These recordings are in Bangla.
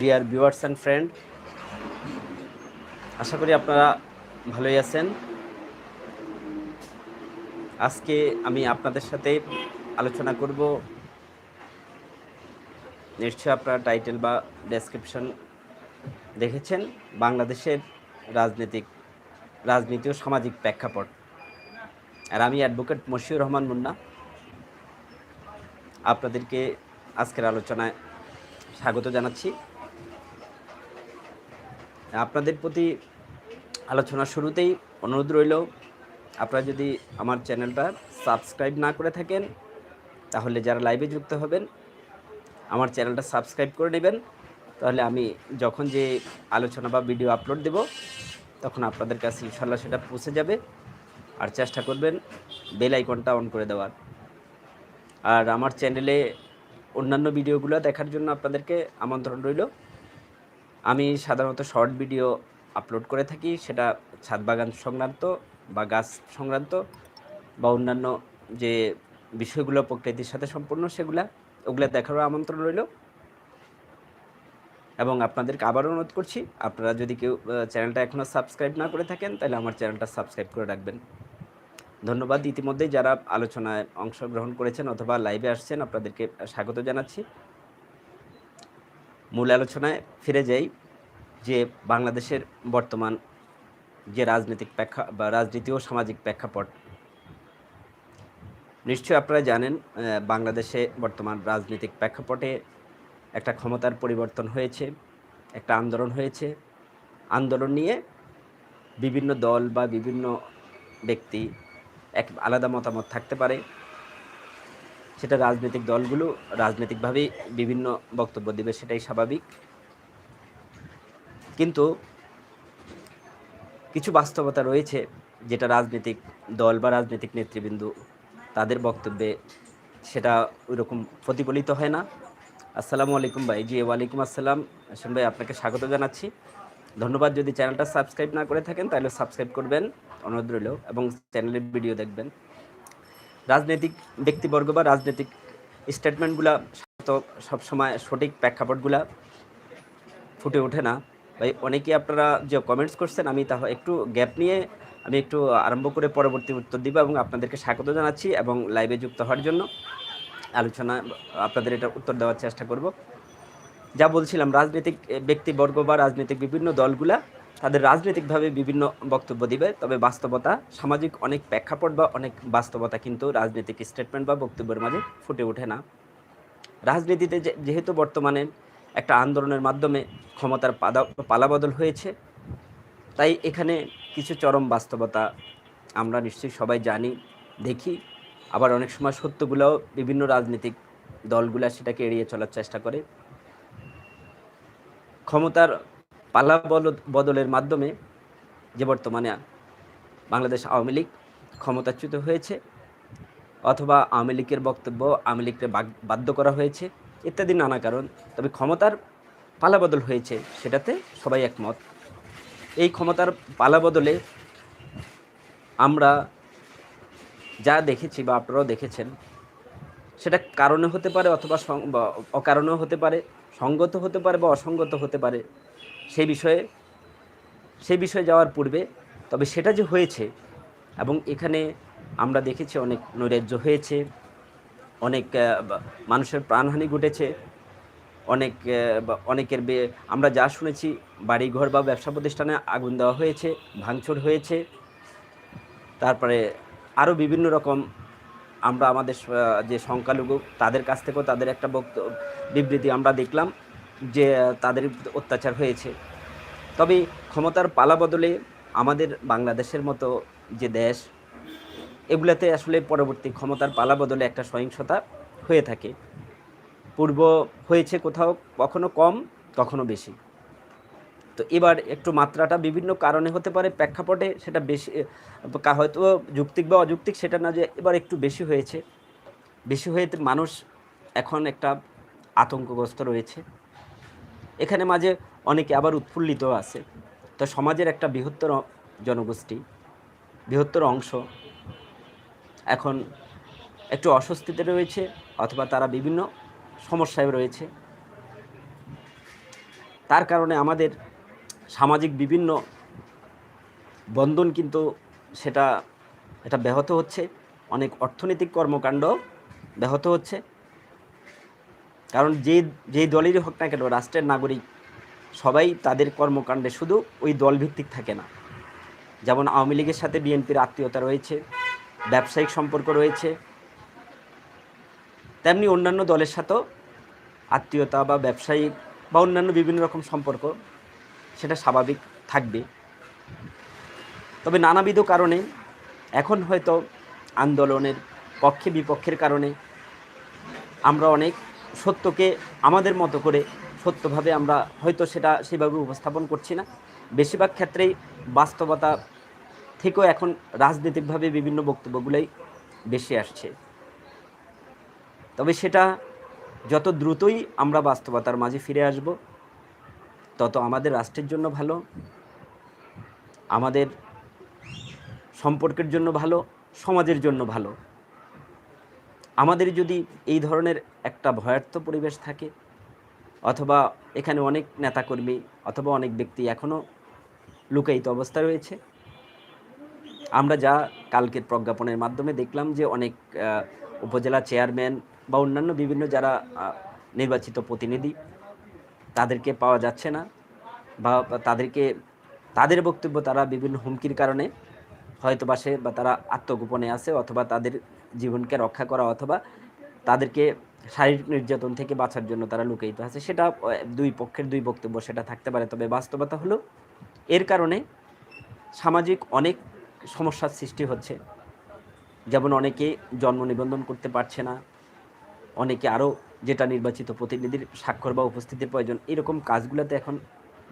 ডিয়ার ভিউয়ার্স অ্যান্ড ফ্রেন্ড আশা করি আপনারা ভালোই আছেন। আজকে আমি আপনাদের সাথে আলোচনা করব। নিশ্চয়ই আপনারা টাইটেল বা ডেসক্রিপশন দেখেছেন, বাংলাদেশের রাজনৈতিক, রাজনীতি ও সামাজিক প্রেক্ষাপট। আর আমি অ্যাডভোকেট মশিউর রহমান মুন্না। আপনাদেরকে আজকের আলোচনায় স্বাগত জানাচ্ছি। আপনাদের প্রতি আলোচনার শুরুতেই অনুরোধ রইল, আপনারা যদি আমার চ্যানেলটা সাবস্ক্রাইব না করে থাকেন, তাহলে যারা লাইভে যুক্ত হবেন, আমার চ্যানেলটা সাবস্ক্রাইব করে নেবেন। তাহলে আমি যখন যে আলোচনা বা ভিডিও আপলোড দেব, তখন আপনাদের কাছে ইনশাল্লাহ সেটা পৌঁছে যাবে। আর চেষ্টা করবেন বেল আইকনটা অন করে দেওয়ার। আর আমার চ্যানেলে অন্যান্য ভিডিওগুলো দেখার জন্য আপনাদেরকে আমন্ত্রণ রইল। আমি সাধারণত শর্ট ভিডিও আপলোড করে থাকি, সেটা ছাদ বাগান সংক্রান্ত বা গাছ সংক্রান্ত বা অন্যান্য যে বিষয়গুলো প্রকৃতির সাথে সম্পূর্ণ সেগুলা, ওগুলো দেখারও আমন্ত্রণ রইল। এবং আপনাদেরকে আবারও অনুরোধ করছি, আপনারা যদি কেউ চ্যানেলটা এখনও সাবস্ক্রাইব না করে থাকেন, তাহলে আমার চ্যানেলটা সাবস্ক্রাইব করে রাখবেন। ধন্যবাদ। ইতিমধ্যেই যারা আলোচনায় অংশগ্রহণ করেছেন অথবা লাইভে আসছেন, আপনাদেরকে স্বাগত জানাচ্ছি। মূল আলোচনায় ফিরে যাই যে বাংলাদেশের বর্তমান যে রাজনৈতিক প্রেক্ষা, বা রাজনীতি ও সামাজিক প্রেক্ষাপট। নিশ্চয়ই আপনারা জানেন বাংলাদেশে বর্তমান রাজনৈতিক প্রেক্ষাপটে একটা ক্ষমতার পরিবর্তন হয়েছে, একটা আন্দোলন হয়েছে। আন্দোলন নিয়ে বিভিন্ন দল বা বিভিন্ন ব্যক্তি এক আলাদা মতামত থাকতে পারে। সেটা রাজনৈতিক দলগুলো রাজনৈতিকভাবেই বিভিন্ন বক্তব্য দেবে, সেটাই স্বাভাবিক। কিন্তু কিছু বাস্তবতা রয়েছে যেটা রাজনৈতিক দল বা রাজনৈতিক নেতৃবৃন্দ তাদের বক্তব্যে সেটা ওইরকম প্রতিফলিত হয় না। আসসালামু আলাইকুম ভাই। জি, ওয়ালাইকুম আসসালাম। আসম ভাই, আপনাকে স্বাগত জানাচ্ছি। ধন্যবাদ যদি চ্যানেলটা সাবস্ক্রাইব না করে থাকেন, তাহলে সাবস্ক্রাইব করবেন। অনুরোধ রইল এবং চ্যানেলের ভিডিও দেখবেন। রাজনৈতিক ব্যক্তিবর্গ বা রাজনৈতিক স্টেটমেন্টগুলা তো সবসময় সঠিক প্রেক্ষাপটগুলা ফুটে ওঠে না। ভাই, অনেকেই আপনারা যে কমেন্টস করছেন, আমি তা একটু গ্যাপ নিয়ে আমি একটু আরম্ভ করে পরবর্তী উত্তর দিব এবং আপনাদেরকে স্বাগত জানাচ্ছি এবং লাইভে যুক্ত হওয়ার জন্য আলোচনা, আপনাদের এটা উত্তর দেওয়ার চেষ্টা করব। যা বলছিলাম, রাজনৈতিক ব্যক্তিবর্গ বা রাজনৈতিক বিভিন্ন দলগুলা তাদের রাজনৈতিকভাবে বিভিন্ন বক্তব্য দিবে, তবে বাস্তবতা, সামাজিক অনেক প্রেক্ষাপট বা অনেক বাস্তবতা কিন্তু রাজনৈতিক স্টেটমেন্ট বা বক্তব্যের মাঝে ফুটে ওঠে না। রাজনীতিতে যেহেতু বর্তমানে একটা আন্দোলনের মাধ্যমে ক্ষমতার পালাবদল হয়েছে, তাই এখানে কিছু চরম বাস্তবতা আমরা নিশ্চয়ই সবাই জানি, দেখি। আবার অনেক সময় সত্যগুলোও বিভিন্ন রাজনৈতিক দলগুলা সেটাকে এড়িয়ে চলার চেষ্টা করে। ক্ষমতার পালা বল- বদলের মাধ্যমে যে বর্তমানে বাংলাদেশ আওয়ামী লীগ ক্ষমতাচ্যুত হয়েছে অথবা আওয়ামী লীগের বক্তব্য আওয়ামী লীগকে বাধ্য করা হয়েছে, ইত্যাদি নানা কারণ। তবে ক্ষমতার পালাবদল হয়েছে, সেটাতে সবাই একমত। এই ক্ষমতার পালাবদলে আমরা যা দেখেছি বা আপনারাও দেখেছেন, সেটা কারণে হতে পারে অথবা অকারণেও হতে পারে, সঙ্গত হতে পারে বা অসঙ্গত হতে পারে। সেই বিষয়ে সেই বিষয়ে যাওয়ার পূর্বে, তবে সেটা যে হয়েছে এবং এখানে আমরা দেখেছি অনেক নৈরাজ্য হয়েছে, অনেক মানুষের প্রাণহানি ঘটেছে, অনেক অনেকের আমরা যা শুনেছি, বাড়িঘর বা ব্যবসা প্রতিষ্ঠানে আগুন দেওয়া হয়েছে, ভাঙচুর হয়েছে, তারপরে আরও বিভিন্ন রকম আমরা আমাদের যে সংখ্যালঘু, তাদের কাছ থেকেও তাদের একটা বক্তব্য বিবৃতি আমরা দেখলাম। যে তাদের অত্যাচার হয়েছে। তবে ক্ষমতার পালা বদলে আমাদের বাংলাদেশের মতো যে দেশ, এগুলাতে আসলে পরবর্তী ক্ষমতার পালা বদলে একটা সহিংসতা হয়ে থাকে। পূর্ব হয়েছে কোথাও কখনো কম, কখনো বেশি। তো এবার একটু মাত্রাটা বিভিন্ন কারণে হতে পারে, প্রেক্ষাপটে সেটা বেশি হয়তো যুক্তিক বা অযৌক্তিক সেটা না যে এবার একটু বেশি হয়েছে। বেশি হয়ে মানুষ এখন একটা আতঙ্কগ্রস্ত রয়েছে। এখানে মাঝে অনেকে আবার উৎফুল্লিত আছে। তো সমাজের একটা বৃহত্তর জনগোষ্ঠী, বৃহত্তর অংশ এখন একটু অস্বস্তিতে রয়েছে অথবা তারা বিভিন্ন সমস্যায় রয়েছে। তার কারণে আমাদের সামাজিক বিভিন্ন বন্ধন কিন্তু সেটা, এটা ব্যাহত হচ্ছে। অনেক অর্থনৈতিক কর্মকাণ্ড ব্যাহত হচ্ছে। কারণ যে যেই দলেরই হোক না কেন, রাষ্ট্রের নাগরিক, সবাই তাদের কর্মকাণ্ডে শুধু ওই দলভিত্তিক থাকে না। যেমন আওয়ামী লীগের সাথে বিএনপির আত্মীয়তা রয়েছে, ব্যবসায়িক সম্পর্ক রয়েছে, তেমনি অন্যান্য দলের সাথেও আত্মীয়তা বা ব্যবসায়িক বা অন্যান্য বিভিন্ন রকম সম্পর্ক, সেটা স্বাভাবিক থাকবে। তবে নানাবিধ কারণে এখন হয়তো আন্দোলনের পক্ষে বিপক্ষের কারণে আমরা অনেক সত্যকে আমাদের মতো করে সত্যভাবে আমরা হয়তো সেটা সেভাবে উপস্থাপন করছি না। বেশিরভাগ ক্ষেত্রেই বাস্তবতা থেকেও এখন রাজনৈতিকভাবে বিভিন্ন বক্তব্যগুলোই বেশি আসছে। তবে সেটা যত দ্রুতই আমরা বাস্তবতার মাঝে ফিরে আসব, তত আমাদের রাষ্ট্রের জন্য ভালো, আমাদের সম্পর্কের জন্য ভালো, সমাজের জন্য ভালো। আমাদের যদি এই ধরনের একটা ভয়ার্থ পরিবেশ থাকে, অথবা এখানে অনেক নেতাকর্মী অথবা অনেক ব্যক্তি এখনও লুকায়িত অবস্থা রয়েছে, আমরা যা কালকের প্রজ্ঞাপনের মাধ্যমে দেখলাম যে অনেক উপজেলা চেয়ারম্যান বা অন্যান্য বিভিন্ন যারা নির্বাচিত প্রতিনিধি, তাদেরকে পাওয়া যাচ্ছে না বা তাদেরকে, তাদের বক্তব্য তারা বিভিন্ন হুমকির কারণে হয়তো বা সে বা তারা আত্মগোপনে আছে অথবা তাদের জীবনকে রক্ষা করা অথবা তাদেরকে শারীরিক নির্যাতন থেকে বাঁচার জন্য তারা লুকায়িত আছে। সেটা দুই পক্ষের দুই বক্তব্য সেটা থাকতে পারে। তবে বাস্তবতা হলো, এর কারণে সামাজিক অনেক সমস্যার সৃষ্টি হচ্ছে। যেমন অনেকে জন্ম নিবন্ধন করতে পারছে না, অনেকে আরও যেটা নির্বাচিত প্রতিনিধির স্বাক্ষর বা উপস্থিতির প্রয়োজন, এরকম কাজগুলোতে এখন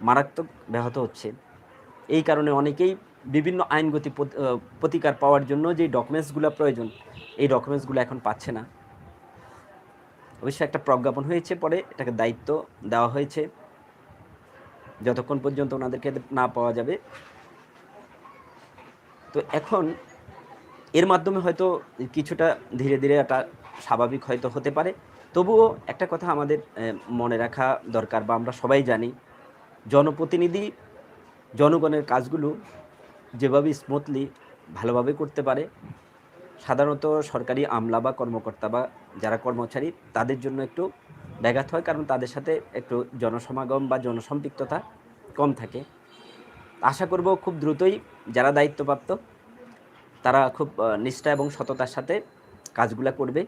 মারাত্মক ব্যাহত হচ্ছে। এই কারণে অনেকেই বিভিন্ন আইনগতি প্রত- প্রতিকার পাওয়ার জন্য যে ডকুমেন্টসগুলো প্রয়োজন, এই ডকুমেন্টসগুলো এখন পাচ্ছে না। অবশ্যই একটা প্রজ্ঞাপন হয়েছে পরে, এটাকে দায়িত্ব দেওয়া হয়েছে। যতক্ষণ পর্যন্ত ওনাদেরকে না পাওয়া যাবে। তো এখন এর মাধ্যমে হয়তো কিছুটা ধীরে ধীরে একটা স্বাভাবিক হয়তো হতে পারে। তবুও একটা কথা আমাদের মনে রাখা দরকার বা আমরা সবাই জানি, জনপ্রতিনিধি, জনগণের কাজগুলো যেভাবে স্মুথলি ভালোভাবে করতে পারে, সাধারণত সরকারি আমলা বা কর্মকর্তা বা যারা কর্মচারী, তাদের জন্য একটু ব্যাঘাত হয় কারণ তাদের সাথে একটু জনসমাগম বা জনসম্পৃক্ততা কম থাকে। আশা করব খুব দ্রুতই যারা দায়িত্বপ্রাপ্ত, তারা খুব নিষ্ঠা এবং সততার সাথে কাজগুলা করবে।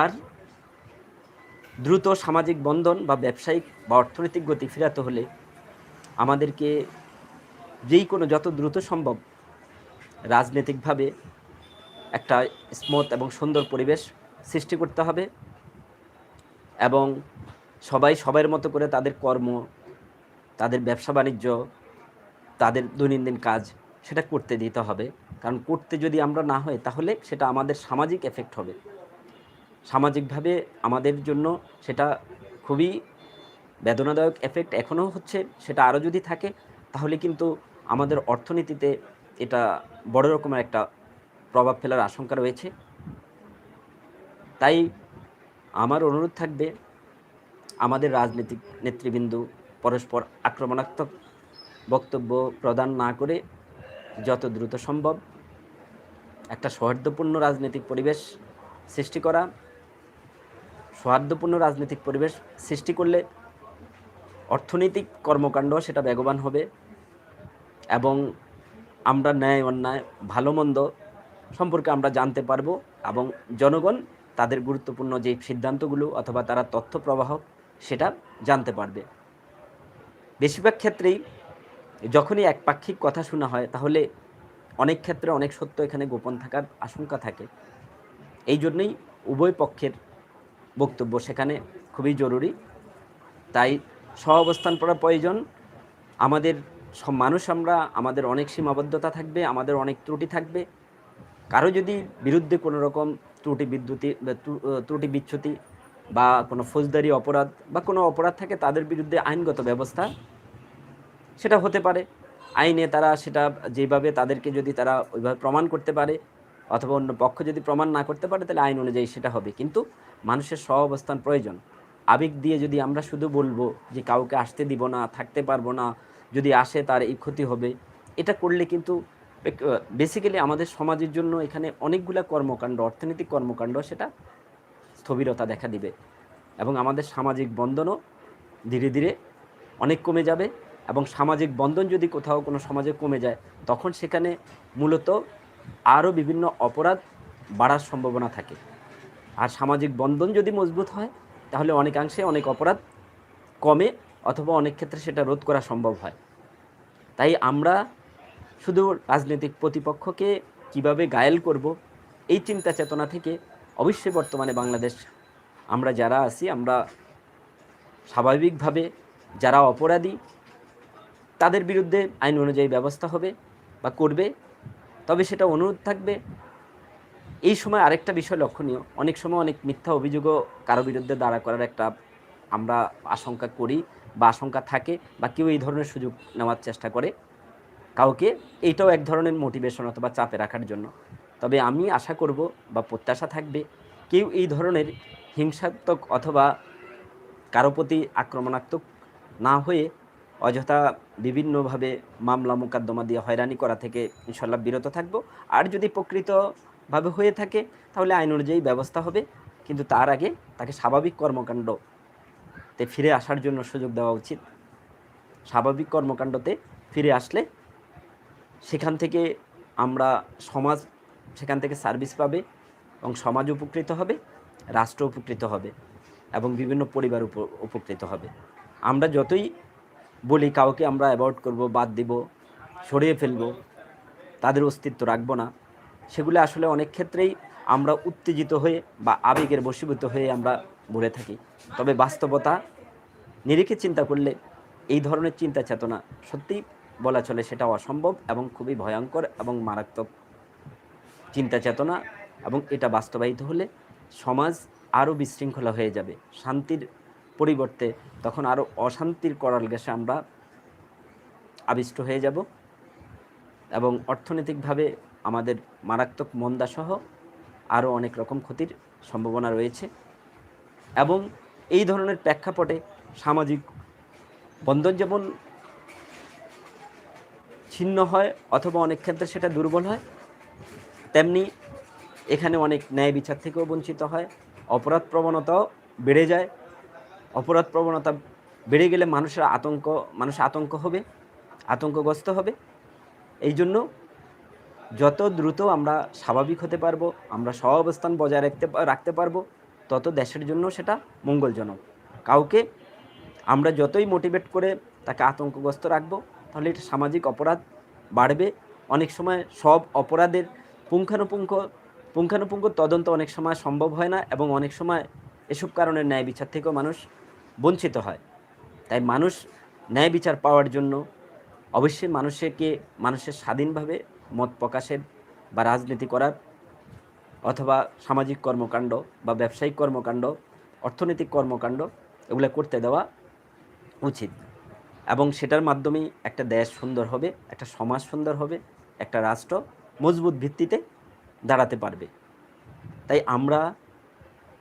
আর দ্রুত সামাজিক বন্ধন বা ব্যবসায়িক বা অর্থনৈতিক গতি ফেরাতে হলে আমাদেরকে যেই কোনো যত দ্রুত সম্ভব রাজনৈতিকভাবে একটা স্মুথ এবং সুন্দর পরিবেশ সৃষ্টি করতে হবে এবং সবাই সবার মতো করে তাদের কর্ম, তাদের ব্যবসা বাণিজ্য, তাদের দৈনন্দিন কাজ সেটা করতে দিতে হবে। কারণ করতে যদি আমরা না হয় তাহলে সেটা আমাদের সামাজিক এফেক্ট হবে। সামাজিকভাবে আমাদের জন্য সেটা খুবই বেদনাদায়ক এফেক্ট এখনও হচ্ছে, সেটা আরও যদি থাকে তাহলে কিন্তু আমাদের অর্থনীতিতে এটা বড় রকমের একটা প্রভাব ফেলার আশঙ্কা রয়েছে। তাই আমার অনুরোধ থাকবে, আমাদের রাজনৈতিক নেতৃবৃন্দ পরস্পর আক্রমণাত্মক বক্তব্য প্রদান না করে যত দ্রুত সম্ভব একটা সৌহার্দ্যপূর্ণ রাজনৈতিক পরিবেশ সৃষ্টি করা, সৌহার্দ্যপূর্ণ রাজনৈতিক পরিবেশ সৃষ্টি করলে অর্থনৈতিক কর্মকাণ্ড সেটা বেগবান হবে। এবং আমরা ন্যায় অন্যায়, ভালো মন্দ সম্পর্কে আমরা জানতে পারব এবং জনগণ তাদের গুরুত্বপূর্ণ যে সিদ্ধান্তগুলো অথবা তারা তথ্য প্রবাহ সেটা জানতে পারবে। বেশিরভাগ ক্ষেত্রেই যখনই একপাক্ষিক কথা শোনা হয়, তাহলে অনেক ক্ষেত্রে অনেক সত্য এখানে গোপন থাকার আশঙ্কা থাকে। এই জন্যই উভয় পক্ষের বক্তব্য সেখানে খুবই জরুরি। তাই সহ অবস্থান করা প্রয়োজন। আমাদের মানুষ আমরা, আমাদের অনেক সীমাবদ্ধতা থাকবে, আমাদের অনেক ত্রুটি থাকবে। কারও যদি বিরুদ্ধে কোনো রকম ত্রুটি বিদ্যুতি ত্রুটি বিচ্যুতি বা কোনো ফৌজদারি অপরাধ বা কোনো অপরাধ থাকে, তাদের বিরুদ্ধে আইনগত ব্যবস্থা সেটা হতে পারে। আইনে তারা সেটা যেভাবে তাদেরকে যদি তারা ওইভাবে প্রমাণ করতে পারে অথবা অন্য পক্ষ যদি প্রমাণ না করতে পারে, তাহলে আইন অনুযায়ী সেটা হবে। কিন্তু মানুষের সহ অবস্থান প্রয়োজন। আবেগ দিয়ে যদি আমরা শুধু বলব যে কাউকে আসতে দিব না, থাকতে পারব না যদি আসে তার এই ক্ষতি হবে। এটা করলে কিন্তু বেসিক্যালি আমাদের সমাজের জন্য এখানে অনেকগুলা কর্মকাণ্ড, অর্থনৈতিক কর্মকাণ্ড সেটা স্থবিরতা দেখা দিবে। এবং আমাদের সামাজিক বন্ধনও ধীরে ধীরে অনেক কমে যাবে এবং সামাজিক বন্ধন যদি কোথাও কোনো সমাজে কমে যায়, তখন সেখানে মূলত আরও বিভিন্ন অপরাধ বাড়ার সম্ভাবনা থাকে। আর সামাজিক বন্ধন যদি মজবুত হয়, তাহলে অনেকাংশে অনেক অপরাধ কমে অথবা অনেক ক্ষেত্রে সেটা রোধ করা সম্ভব হয়। তাই আমরা শুধু রাজনৈতিক প্রতিপক্ষকে কীভাবে গায়েল করব, এই চিন্তা চেতনা থেকে অবশ্যই বর্তমানে বাংলাদেশ, আমরা যারা আছি, আমরা স্বাভাবিকভাবে যারা অপরাধী, তাদের বিরুদ্ধে আইন অনুযায়ী ব্যবস্থা হবে বা করবে। তবে সেটা অনুরোধ থাকবে, এই সময় আরেকটা বিষয় লক্ষণীয়। অনেক সময় অনেক মিথ্যা অভিযোগও কারও বিরুদ্ধে দাঁড়া করার একটা আমরা আশঙ্কা করি। বা আশঙ্কা থাকে বা কেউ এই ধরনের সুযোগ নেওয়ার চেষ্টা করে কাউকে, এইটাও এক ধরনের মোটিভেশন অথবা চাপে রাখার জন্য। তবে আমি আশা করব বা প্রত্যাশা থাকবে, কেউ এই ধরনের হিংসাত্মক অথবা কারও প্রতি আক্রমণাত্মক না হয়ে অযথা বিভিন্নভাবে মামলা মোকদ্দমা দিয়ে হয়রানি করা থেকে ইনশাল্লাহ বিরত থাকব। আর যদি প্রকৃতভাবে হয়ে থাকে, তাহলে আইন অনুযায়ী ব্যবস্থা হবে। কিন্তু তার আগে তাকে স্বাভাবিক কর্মকাণ্ডতে ফিরে আসার জন্য সুযোগ দেওয়া উচিত। স্বাভাবিক কর্মকাণ্ডতে ফিরে আসলে সেখান থেকে আমরা সমাজ, সেখান থেকে সার্ভিস পাবে এবং সমাজ উপকৃত হবে, রাষ্ট্র উপকৃত হবে এবং বিভিন্ন পরিবার উপকৃত হবে। আমরা যতই বলি কাউকে আমরা অ্যাভয়েড করব, বাদ দিব, সরিয়ে ফেলব, তাদের অস্তিত্ব রাখব না। সেগুলো আসলে অনেক ক্ষেত্রেই আমরা উত্তেজিত হয়ে বা আবেগের বশীভূত হয়ে আমরা বলে থাকি। তবে বাস্তবতা, নিরিখে চিন্তা করলে এই ধরনের চিন্তা চেতনা সত্যিই বলা চলে সেটা অসম্ভব এবং খুবই ভয়ঙ্কর এবং মারাত্মক চিন্তা চেতনা এবং এটা বাস্তবায়িত হলে সমাজ আরও বিশৃঙ্খলা হয়ে যাবে। শান্তির পরিবর্তে তখন আরও অশান্তির করাল গ্যাসে আমরা আবিষ্ট হয়ে যাব এবং অর্থনৈতিকভাবে আমাদের মারাত্মক মন্দাসহ আরও অনেক রকম ক্ষতির সম্ভাবনা রয়েছে। এবং এই ধরনের প্রেক্ষাপটে সামাজিক বন্ধন যেমন ছিন্ন হয় অথবা অনেক ক্ষেত্রে সেটা দুর্বল হয়, তেমনি এখানে অনেক ন্যায় বিচার থেকেও বঞ্চিত হয়, অপরাধ প্রবণতাও বেড়ে যায়। অপরাধ প্রবণতা বেড়ে গেলে মানুষের আতঙ্ক, মানুষ আতঙ্ক হবে, আতঙ্কগ্রস্ত হবে। এই জন্য যত দ্রুত আমরা স্বাভাবিক হতে পারব, আমরা সহ অবস্থান বজায় রাখতে রাখতে পারব তত দেশের জন্য সেটা মঙ্গলজনক। কাউকে আমরা যতই মোটিভেট করে তাকে আতঙ্কগ্রস্ত রাখব, তাহলে এটা সামাজিক অপরাধ বাড়বে। অনেক সময় সব অপরাধের পুঙ্খানুপুঙ্খ পুঙ্খানুপুঙ্খ তদন্ত অনেক সময় সম্ভব হয় না এবং অনেক সময় এসব কারণে ন্যায় বিচার থেকেও মানুষ বঞ্চিত হয়। তাই মানুষ ন্যায় বিচার পাওয়ার জন্য অবশ্যই মানুষকে, মানুষের স্বাধীনভাবে মত প্রকাশের বা রাজনীতি করার অথবা সামাজিক কর্মকাণ্ড বা ব্যবসায়িক কর্মকাণ্ড, অর্থনৈতিক কর্মকাণ্ড, এগুলো করতে দেওয়া উচিত। এবং সেটার মাধ্যমেই একটা দেশ সুন্দর হবে, একটা সমাজ সুন্দর হবে, একটা রাষ্ট্র মজবুত ভিত্তিতে দাঁড়াতে পারবে। তাই আমরা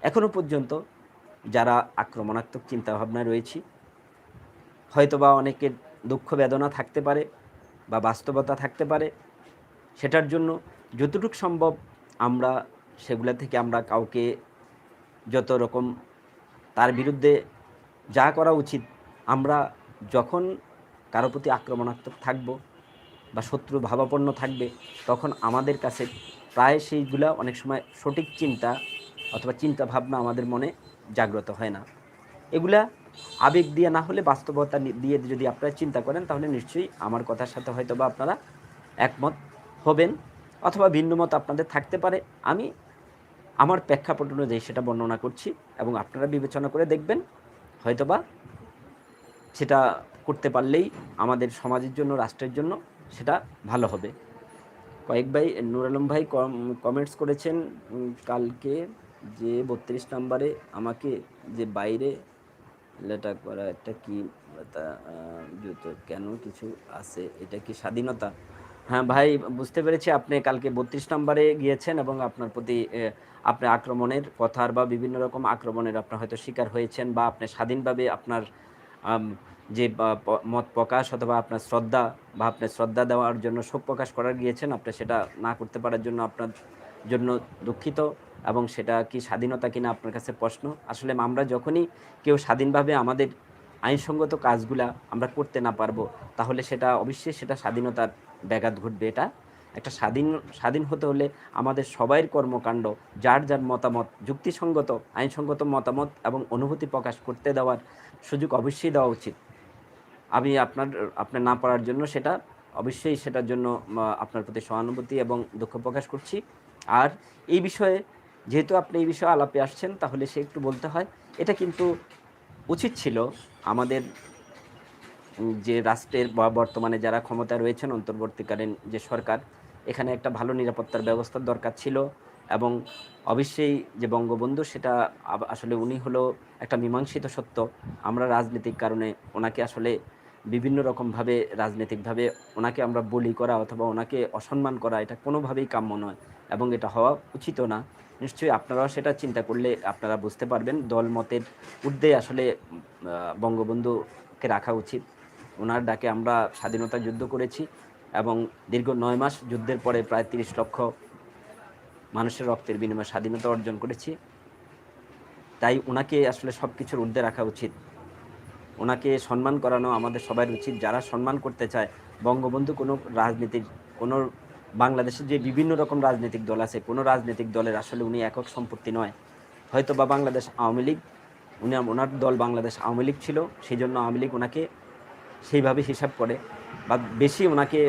এখনও পর্যন্ত যারা আক্রমণাত্মক চিন্তাভাবনায় রয়েছি, হয়তোবা অনেকের দুঃখ বেদনা থাকতে পারে বা বাস্তবতা থাকতে পারে, সেটার জন্য যতটুকু সম্ভব আমরা, সেগুলা থেকে আমরা কাউকে যত রকম তার বিরুদ্ধে যা করা উচিত, আমরা যখন কারও প্রতি আক্রমণাত্মক থাকব বা শত্রু ভাবাপন্ন থাকবে, তখন আমাদের কাছে প্রায় সেইগুলা অনেক সময় সঠিক চিন্তা অথবা চিন্তা ভাবনা আমাদের মনে জাগ্রত হয় না। এগুলা আবেগ দিয়ে না হলে বাস্তবতা দিয়ে যদি আপনারা চিন্তা করেন, তাহলে নিশ্চয়ই আমার কথার সাথে হয়তো বা আপনারা একমত হবেন। অথবা ভিন্ন মত আপনাদের থাকতে পারে। আমি আমার প্রেক্ষাপট অনুযায়ী সেটা বর্ণনা করছি এবং আপনারা বিবেচনা করে দেখবেন। হয়তোবা সেটা করতে পারলেই আমাদের সমাজের জন্য, রাষ্ট্রের জন্য সেটা ভালো হবে। কয়েক ভাই, নুর আলম ভাই কমেন্টস করেছেন কালকে যে বত্রিশ নাম্বারে আমাকে যে বাইরে লেটা করা একটা কি কেন কিছু আছে, এটা কি স্বাধীনতা? হ্যাঁ ভাই, বুঝতে পেরেছি আপনি কালকে বত্রিশ নম্বরে গিয়েছেন এবং আপনার প্রতি আপনি আক্রমণের কথার বা বিভিন্ন রকম আক্রমণের আপনার হয়তো শিকার হয়েছেন বা আপনি স্বাধীনভাবে আপনার যে মত প্রকাশ অথবা আপনার শ্রদ্ধা বা আপনি শ্রদ্ধা দেওয়ার জন্য শোক প্রকাশ করার গিয়েছেন, আপনি সেটা না করতে পারার জন্য আপনার জন্য দুঃখিত এবং সেটা কি স্বাধীনতা কিনা আপনার কাছে প্রশ্ন। আসলে আমরা যখনই কেউ স্বাধীনভাবে আমাদের আইনসঙ্গত কাজগুলা আমরা করতে না পারব, তাহলে সেটা অবশ্যই সেটা স্বাধীনতার ব্যাঘাত ঘটবে। এটা একটা স্বাধীন স্বাধীন হতে হলে আমাদের সবাইয়ের কর্মকাণ্ড, যার যার মতামত, যুক্তিসঙ্গত, আইনসঙ্গত মতামত এবং অনুভূতি প্রকাশ করতে দেওয়ার সুযোগ অবশ্যই দেওয়া উচিত। আমি আপনার আপনার না পড়ার জন্য সেটা, অবশ্যই সেটার জন্য আপনার প্রতি সহানুভূতি এবং দুঃখ প্রকাশ করছি। আর এই বিষয়ে, যেহেতু আপনি এই বিষয়ে আলাপে আসছেন, তাহলে সে একটু বলতে হয়, এটা কিন্তু উচিত ছিল আমাদের যে রাষ্ট্রের বা বর্তমানে যারা ক্ষমতায় রয়েছেন অন্তর্বর্তীকালীন যে সরকার, এখানে একটা ভালো নিরাপত্তার ব্যবস্থার দরকার ছিল এবং অবশ্যই যে বঙ্গবন্ধু সেটা আসলে উনি হলো একটা মীমাংসিত সত্য। আমরা রাজনৈতিক কারণে ওনাকে আসলে বিভিন্ন রকমভাবে রাজনৈতিকভাবে ওনাকে আমরা বলি করা অথবা ওনাকে অসম্মান করা এটা কোনোভাবেই কাম্য নয় এবং এটা হওয়া উচিত না। নিশ্চয়ই আপনারাও সেটা চিন্তা করলে আপনারা বুঝতে পারবেন দল মতের ঊর্ধ্বে আসলে বঙ্গবন্ধুকে রাখা উচিত। ওনার ডাকে আমরা স্বাধীনতা যুদ্ধ করেছি এবং দীর্ঘ নয় মাস যুদ্ধের পরে প্রায় তিরিশ লক্ষ মানুষের রক্তের বিনিময়ে স্বাধীনতা অর্জন করেছি। তাই ওনাকে আসলে সব কিছুর ঊর্ধ্বে রাখা উচিত। ওনাকে সম্মান করানো আমাদের সবার উচিত। যারা সম্মান করতে চায়, বঙ্গবন্ধু কোনো রাজনীতির কোনো বাংলাদেশের যে বিভিন্ন রকম রাজনৈতিক দল আছে, কোনো রাজনৈতিক দলের আসলে উনি একক সম্পত্তি নয়। হয়তো বা বাংলাদেশ আওয়ামী লীগ, উনি ওনার দল বাংলাদেশ আওয়ামী লীগ ছিল সেই জন্য আওয়ামী লীগ ওনাকে সেইভাবে হিসাব করে বা বেশি ওনাকে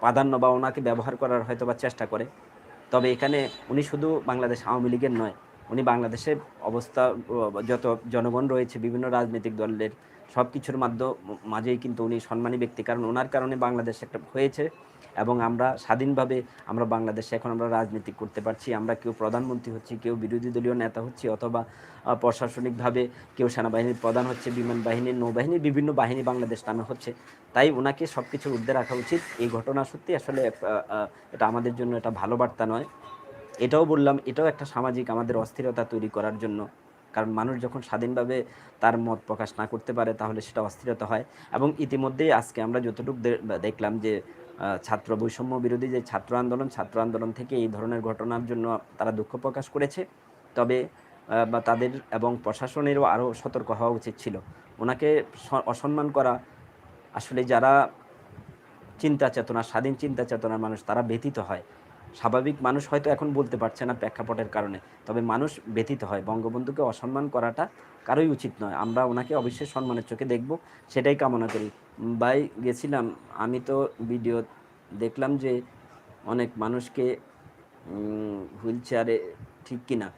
প্রাধান্য বা ওনাকে ব্যবহার করার হয়তো বা চেষ্টা করে। তবে এখানে উনি শুধু বাংলাদেশ আওয়ামী লীগের নয়, উনি বাংলাদেশের অবস্থা যত জনগণ রয়েছে, বিভিন্ন রাজনৈতিক দলের সব কিছুর মাধ্যম মাঝেই কিন্তু উনি সম্মানী ব্যক্তি। কারণ ওনার কারণে বাংলাদেশ একটা হয়েছে এবং আমরা স্বাধীনভাবে আমরা বাংলাদেশে এখন আমরা রাজনীতি করতে পারছি। আমরা কেউ প্রধানমন্ত্রী হচ্ছি, কেউ বিরোধী দলীয় নেতা হচ্ছি অথবা প্রশাসনিকভাবে কেউ সেনাবাহিনীর প্রধান হচ্ছে, বিমান বাহিনীর নৌবাহিনীর বিভিন্ন বাহিনী বাংলাদেশ নামে হচ্ছে। তাই ওনাকে সব কিছুর ঊর্ধ্বে রাখা উচিত। এই ঘটনা সত্যি আসলে এটা আমাদের জন্য এটা ভালো বার্তা নয়। এটাও বললাম, এটাও একটা সামাজিক আমাদের অস্থিরতা তৈরি করার জন্য। কারণ মানুষ যখন স্বাধীনভাবে তার মত প্রকাশ না করতে পারে, তাহলে সেটা অস্থিরতা হয়। এবং ইতিমধ্যেই আজকে আমরা যতটুকু দেখলাম যে ছাত্র বৈষম্য বিরোধী যে ছাত্র আন্দোলন ছাত্র আন্দোলন থেকে এই ধরনের ঘটনার জন্য তারা দুঃখ প্রকাশ করেছে। তবে বা তাদের এবং প্রশাসনেরও আরও সতর্ক হওয়া উচিত ছিল। ওনাকে অসম্মান করা, আসলে যারা চিন্তা চেতনা, স্বাধীন চিন্তা চেতনার মানুষ, তারা ব্যথিত হয়। স্বাভাবিক মানুষ হয়তো এখন বলতে পারছে না প্রেক্ষাপটের কারণে। তবে মানুষ ব্যথিত হয়। বঙ্গবন্ধুকে অসম্মান করাটা কারোই উচিত নয়। আমরা ওনাকে অবশ্যই সম্মানের চোখে দেখব, সেটাই কামনা করি। ভাই গেছিলাম, আমি তো ভিডিও দেখলাম যে অনেক মানুষকে হুইল চেয়ারে ঠিক কিনা,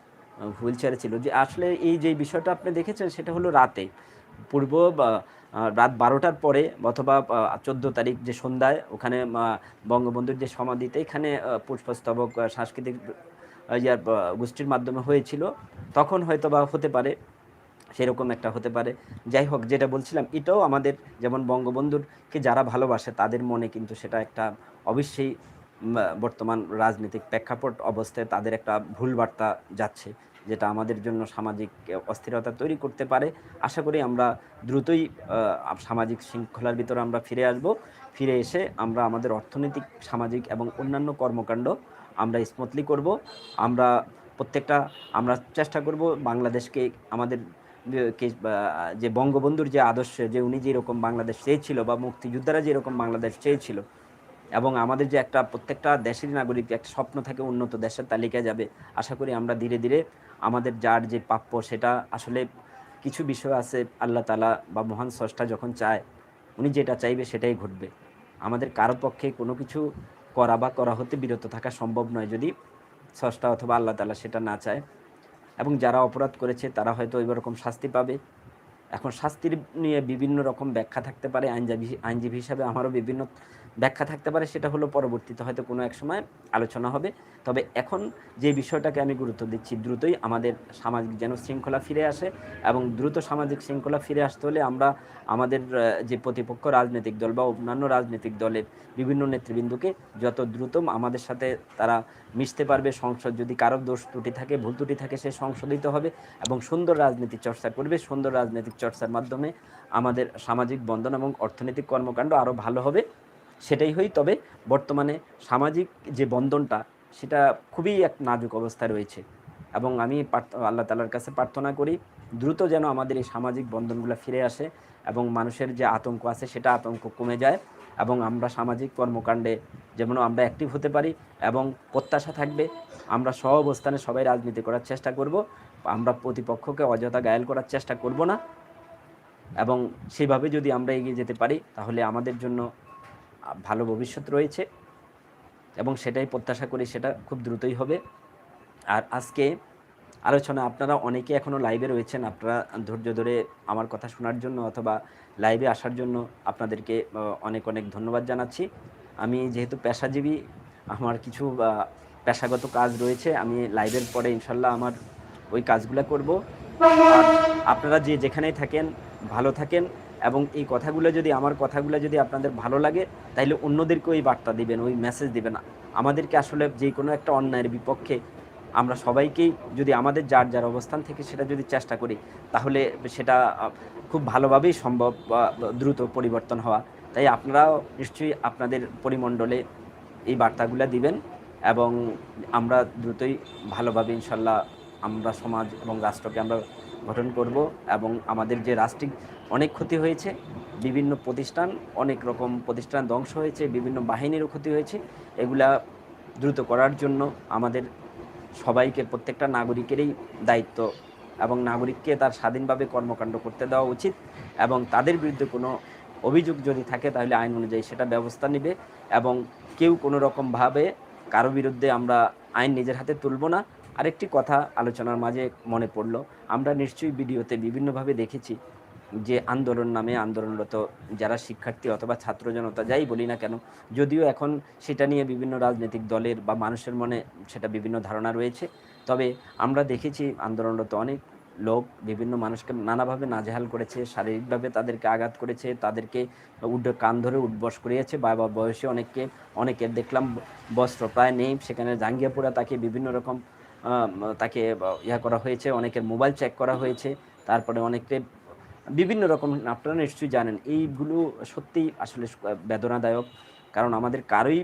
হুইল চেয়ারে ছিল যে আসলে এই যে বিষয়টা আপনি দেখেছেন সেটা হলো রাতে। পূর্ব বা রাত বারোটার পরে অথবা চোদ্দ তারিখ যে সন্ধ্যায় ওখানে বঙ্গবন্ধুর যে সমাধিতে এখানে পুষ্পস্তবক সাংস্কৃতিক ইয়ার গোষ্ঠীর মাধ্যমে হয়েছিল। তখন হয়তো বা হতে পারে, সেরকম একটা হতে পারে। যাই হোক, যেটা বলছিলাম, এটাও আমাদের যেমন বঙ্গবন্ধুরকে যারা ভালোবাসে, তাদের মনে কিন্তু সেটা একটা অবশ্যই বর্তমান রাজনৈতিক প্রেক্ষাপট অবস্থায় তাদের একটা ভুল বার্তা যাচ্ছে। যেটা আমাদের জন্য সামাজিক অস্থিরতা তৈরি করতে পারে। আশা করি আমরা দ্রুতই সামাজিক শৃঙ্খলার ভিতরে আমরা ফিরে আসব। ফিরে এসে আমরা আমাদের অর্থনৈতিক, সামাজিক এবং অন্যান্য কর্মকাণ্ড আমরা স্মুথলি করব। আমরা প্রত্যেকটা, আমরা চেষ্টা করব বাংলাদেশকে আমাদের যে- বঙ্গবন্ধুর যে আদর্শ, যে উনি যেরকম বাংলাদেশ চেয়েছিল বা মুক্তিযোদ্ধারা যেরকম বাংলাদেশ চেয়েছিল এবং আমাদের যে একটা প্রত্যেকটা দেশের নাগরিক একটা স্বপ্ন থাকে উন্নত দেশের তালিকায় যাবে, আশা করি আমরা ধীরে ধীরে আমাদের যার যে প্রাপ্য সেটা আসলে কিছু বিষয় আছে আল্লাহ তালা বা মহান স্রষ্টা যখন চায়, উনি যেটা চাইবে সেটাই ঘটবে। আমাদের কারও পক্ষে কোনো কিছু করা বা করা হতে বিরত থাকা সম্ভব নয় যদি স্রষ্টা অথবা আল্লাহ তালা সেটা না চায়। এবং যারা অপরাধ করেছে তারা হয়তো ওই রকম শাস্তি পাবে। এখন শাস্তির নিয়ে বিভিন্ন রকম ব্যাখ্যা থাকতে পারে, আইনজীবী আইনজীবী হিসাবে আমারও বিভিন্ন ব্যাখ্যা থাকতে পারে, সেটা হলো পরবর্তীতে হয়তো কোনো এক সময় আলোচনা হবে। তবে এখন যে বিষয়টাকে আমি গুরুত্ব দিচ্ছি, দ্রুতই আমাদের সামাজিক যেন শৃঙ্খলা ফিরে আসে এবং দ্রুত সামাজিক শৃঙ্খলা ফিরে আসতে হলে আমরা আমাদের যে প্রতিপক্ষ রাজনৈতিক দল বা অন্যান্য রাজনৈতিক দলের বিভিন্ন নেতৃবৃন্দকে যত দ্রুত আমাদের সাথে তারা মিশতে পারবে, সংসদ যদি কারও দোষ ত্রুটি থাকে, ভুল ত্রুটি থাকে, সে সংশোধিত হবে এবং সুন্দর রাজনীতি চর্চা করবে সুন্দর রাজনৈতিক চর্চার মাধ্যমে আমাদের সামাজিক বন্ধন এবং অর্থনৈতিক কর্মকাণ্ড আরও ভালো হবে। সেটাই হই। তবে বর্তমানে সামাজিক যে বন্ধনটা, সেটা খুবই এক নাজুক অবস্থায় রয়েছে। এবং আমি আল্লাহ তালার কাছে প্রার্থনা করি, দ্রুত যেন আমাদের এই সামাজিক বন্ধনগুলো ফিরে আসে এবং মানুষের যে আতঙ্ক আছে, সেটা আতঙ্ক কমে যায় এবং আমরা সামাজিক কর্মকাণ্ডে যেমন আমরা অ্যাক্টিভ হতে পারি এবং প্রত্যাশা থাকবে, আমরা সহ অবস্থানে সবাই রাজনীতি করার চেষ্টা করব, আমরা প্রতিপক্ষকে অযথা গায়েল করার চেষ্টা করব না এবং সেভাবে যদি আমরা এগিয়ে যেতে পারি, তাহলে আমাদের জন্য ভালো ভবিষ্যৎ রয়েছে এবং সেটাই প্রত্যাশা করি সেটা খুব দ্রুতই হবে। আর আজকে আলোচনা, আপনারা অনেকে এখনও লাইভে রয়েছেন, আপনারা ধৈর্য ধরে আমার কথা শোনার জন্য অথবা লাইভে আসার জন্য আপনাদেরকে অনেক অনেক ধন্যবাদ জানাচ্ছি। আমি যেহেতু পেশাজীবী, আমার কিছু পেশাগত কাজ রয়েছে, আমি লাইভের পরে ইনশাল্লাহ আমার ওই কাজগুলো করব। আপনারা যে যেখানেই থাকেন, ভালো থাকেন এবং এই কথাগুলো যদি, আমার কথাগুলো যদি আপনাদের ভালো লাগে, তাহলে অন্যদেরকে ওই বার্তা দিবেন, ওই মেসেজ দিবেন। আমাদেরকে আসলে যে কোনো একটা অন্যায়ের বিপক্ষে আমরা সবাইকেই যদি আমাদের যার যার অবস্থান থেকে সেটা যদি চেষ্টা করি, তাহলে সেটা খুব ভালোভাবেই সম্ভব দ্রুত পরিবর্তন হওয়া। তাই আপনারাও নিশ্চয়ই আপনাদের পরিমণ্ডলে এই বার্তাগুলো দিবেন এবং আমরা দ্রুতই ভালোভাবে ইনশাল্লাহ আমরা সমাজ এবং রাষ্ট্রকে আমরা গঠন করব এবং আমাদের যে রাষ্ট্রিক অনেক ক্ষতি হয়েছে, বিভিন্ন প্রতিষ্ঠান, অনেক রকম প্রতিষ্ঠান ধ্বংস হয়েছে, বিভিন্ন বাহিনীরও ক্ষতি হয়েছে। এগুলা দ্রুত করার জন্য আমাদের সবাইকে, প্রত্যেকটা নাগরিকেরই দায়িত্ব এবং নাগরিককে তার স্বাধীনভাবে কর্মকাণ্ড করতে দেওয়া উচিত এবং তাদের বিরুদ্ধে কোনো অভিযোগ যদি থাকে তাহলে আইন অনুযায়ী সেটা ব্যবস্থা নেবে এবং কেউ কোনো রকমভাবে কারও বিরুদ্ধে আমরা আইন নিজের হাতে তুলব না। আরেকটি কথা আলোচনার মাঝে মনে পড়ল, আমরা নিশ্চয়ই ভিডিওতে বিভিন্নভাবে দেখেছি যে আন্দোলন নামে আন্দোলনরত যারা শিক্ষার্থী অথবা ছাত্র জনতা যাই বলি না কেন, যদিও এখন সেটা নিয়ে বিভিন্ন রাজনৈতিক দলের বা মানুষের মনে সেটা বিভিন্ন ধারণা রয়েছে। তবে আমরা দেখেছি আন্দোলনরত অনেক লোক বিভিন্ন মানুষকে নানাভাবে নাজেহাল করেছে, শারীরিকভাবে তাদেরকে আঘাত করেছে, তাদেরকে উড কান ধরে উঠবস করিয়েছে বা বা বয়সে অনেককে, অনেকের দেখলাম বস্ত্র প্রায় নেই, সেখানে জাঙ্গিয়াপুরা তাকে বিভিন্ন রকম তাকে ইয়া করা হয়েছে, অনেকের মোবাইল চেক করা হয়েছে, তারপরে অনেককে বিভিন্ন রকম, আপনারা নিশ্চয়ই জানেন, এইগুলো সত্যিই আসলে বেদনাদায়ক। কারণ আমাদের কারোই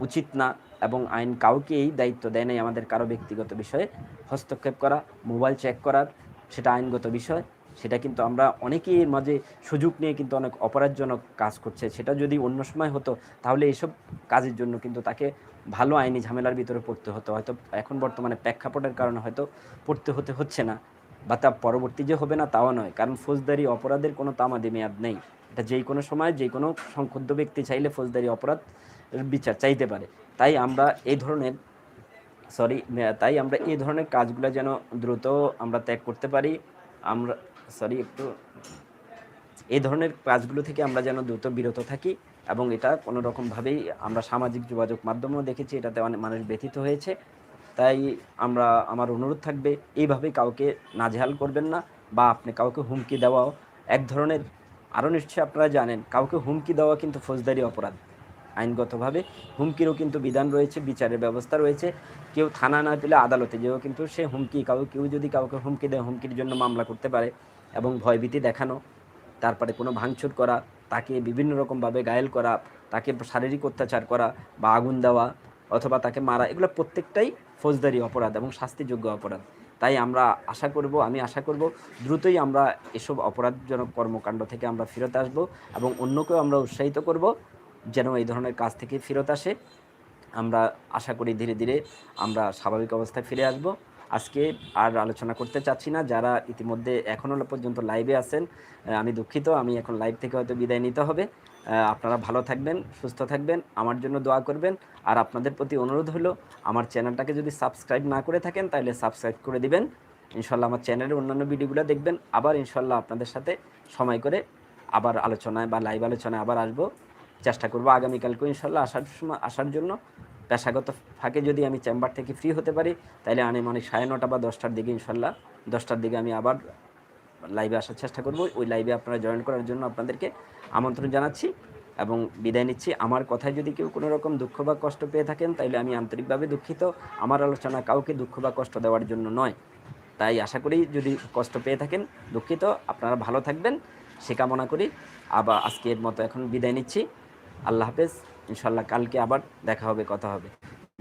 উচিত না এবং আইন কাউকে এই দায়িত্ব দেয় নাই আমাদের কারও ব্যক্তিগত বিষয়ে হস্তক্ষেপ করা, মোবাইল চেক করার, সেটা আইনগত বিষয়। সেটা কিন্তু আমরা অনেকেই এর মাঝে সুযোগ নিয়ে কিন্তু অনেক অপরাধজনক কাজ করছে। সেটা যদি অন্য সময় হতো, তাহলে এইসব কাজের জন্য কিন্তু তাকে ভালো আইনি ঝামেলার ভিতরে পড়তে হতো। হয়তো এখন বর্তমানে প্রেক্ষাপটের কারণে হয়তো পড়তে হতে হচ্ছে না। বা তা পরবর্তী যে হবে না তাও নয়। কারণ ফৌজদারি অপরাধের কোনো তামাদি মেয়াদ নেই। এটা যেই কোনো সময় যে কোনো সংক্ষুব্ধ ব্যক্তি চাইলে ফৌজদারি অপরাধ বিচার চাইতে পারে। তাই আমরা এই ধরনের সরি তাই আমরা এই ধরনের কাজগুলো যেন দ্রুত আমরা ত্যাগ করতে পারি, আমরা সরি একটু এই ধরনের কাজগুলো থেকে আমরা যেন দ্রুত বিরত থাকি এবং এটা কোনো রকমভাবেই আমরা সামাজিক যোগাযোগ মাধ্যমেও দেখেছি, এটাতে অনেক মানুষ ব্যথিত হয়েছে। তাই আমরা, আমার অনুরোধ থাকবে, এইভাবে কাউকে নাজেহাল করবেন না বা আপনি কাউকে হুমকি দেওয়াও এক ধরনের, আরও নিশ্চয়ই আপনারা জানেন, কাউকে হুমকি দেওয়া কিন্তু ফৌজদারি অপরাধ। আইনগতভাবে হুমকিরও কিন্তু বিধান রয়েছে, বিচারের ব্যবস্থা রয়েছে। কেউ থানা না পেলে আদালতে যেও কিন্তু সে হুমকি, কাউ, কেউ যদি কাউকে হুমকি দেয়, হুমকির জন্য মামলা করতে পারে এবং ভয়ভীতি দেখানো, তারপরে কোনো ভাঙচুর করা, তাকে বিভিন্ন রকমভাবে গায়েল করা, তাকে শারীরিক অত্যাচার করা বা আগুন দেওয়া অথবা তাকে মারা, এগুলো প্রত্যেকটাই ফৌজদারি অপরাধ এবং শাস্তিযোগ্য অপরাধ। তাই আমরা আশা করব, আমি আশা করব দ্রুতই আমরা এসব অপরাধজনক কর্মকাণ্ড থেকে আমরা ফেরত আসব এবং অন্যকেও আমরা উৎসাহিত করব যেন এই ধরনের কাজ থেকে ফেরত আসে। আমরা আশা করি ধীরে ধীরে আমরা স্বাভাবিক অবস্থায় ফিরে আসব। আজকে আর আলোচনা করতে চাচ্ছি না। যারা ইতিমধ্যে এখনও পর্যন্ত লাইভে আছেন আমি দুঃখিত। আমি এখন লাইভ থেকে হয়তো বিদায় নিতে হবে। আপনারা ভালো থাকবেন, সুস্থ থাকবেন, আমার জন্য দোয়া করবেন। আর আপনাদের প্রতি অনুরোধ হলো, আমার চ্যানেলটাকে যদি সাবস্ক্রাইব না করে থাকেন, তাহলে সাবস্ক্রাইব করে দিবেন। ইনশাল্লাহ আমার চ্যানেলের অন্যান্য ভিডিওগুলো দেখবেন। আবার ইনশাল্লাহ আপনাদের সাথে সময় করে আবার আলোচনায় বা লাইভ আলোচনায় আবার আসব। চেষ্টা করব আগামীকালকে ইনশাল্লাহ আসার সময়, আসার জন্য। পেশাগত ফাঁকে যদি আমি চেম্বার থেকে ফ্রি হতে পারি, তাহলে আনুমানিক সাড়ে নটা বা দশটার দিকে ইনশাল্লাহ, দশটার দিকে আমি আবার লাইভে আসার চেষ্টা করব। ওই লাইভে আপনারা জয়েন করার জন্য আপনাদেরকে আমন্ত্রণ জানাচ্ছি এবং বিদায় নিচ্ছি। আমার কথায় যদি কেউ কোনো রকম দুঃখ বা কষ্ট পেয়ে থাকেন তাহলে আমি আন্তরিকভাবে দুঃখিত। আমার আলোচনা কাউকে দুঃখ বা কষ্ট দেওয়ার জন্য নয়। তাই আশা করি যদি কষ্ট পেয়ে থাকেন, দুঃখিত। আপনারা ভালো থাকবেন। সে কামনা করি। আবার আজকের মতো এখন বিদায় নিচ্ছি। আল্লাহ হাফেজ। ইনশাল্লাহ কালকে আবার দেখা হবে, কথা হবে।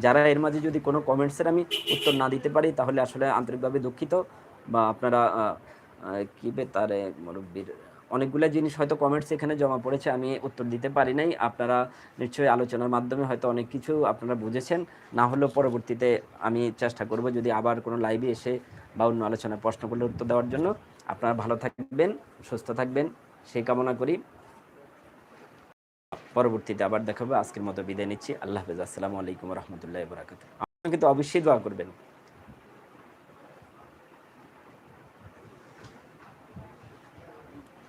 যারা এর মাঝে যদি কোনো কমেন্টসের আমি উত্তর না দিতে পারি, তাহলে আসলে আন্তরিকভাবে দুঃখিত বা আপনারা কি তারে মুরব্বীর? অনেকগুলো জিনিস হয়তো কমেন্টস এখানে জমা পড়েছে, আমি উত্তর দিতে পারি নাই। আপনারা নিশ্চয়ই আলোচনার মাধ্যমে হয়তো অনেক কিছু আপনারা বুঝেছেন। না হলেও পরবর্তীতে আমি চেষ্টা করব যদি আবার কোনো লাইভে এসে বা অন্য আলোচনার প্রশ্ন করলে উত্তর দেওয়ার জন্য। আপনারা ভালো থাকবেন, সুস্থ থাকবেন। সেই কামনা করি। পরবর্তীতে আবার দেখাবো। আজকের মতো বিদায় নিচ্ছি। আল্লাহ হাফেজ। আসসালামু আলাইকুম রহমতুল্লাহ বরাকাত আপনারা কিন্তু অবশ্যই দোয়া করবেন।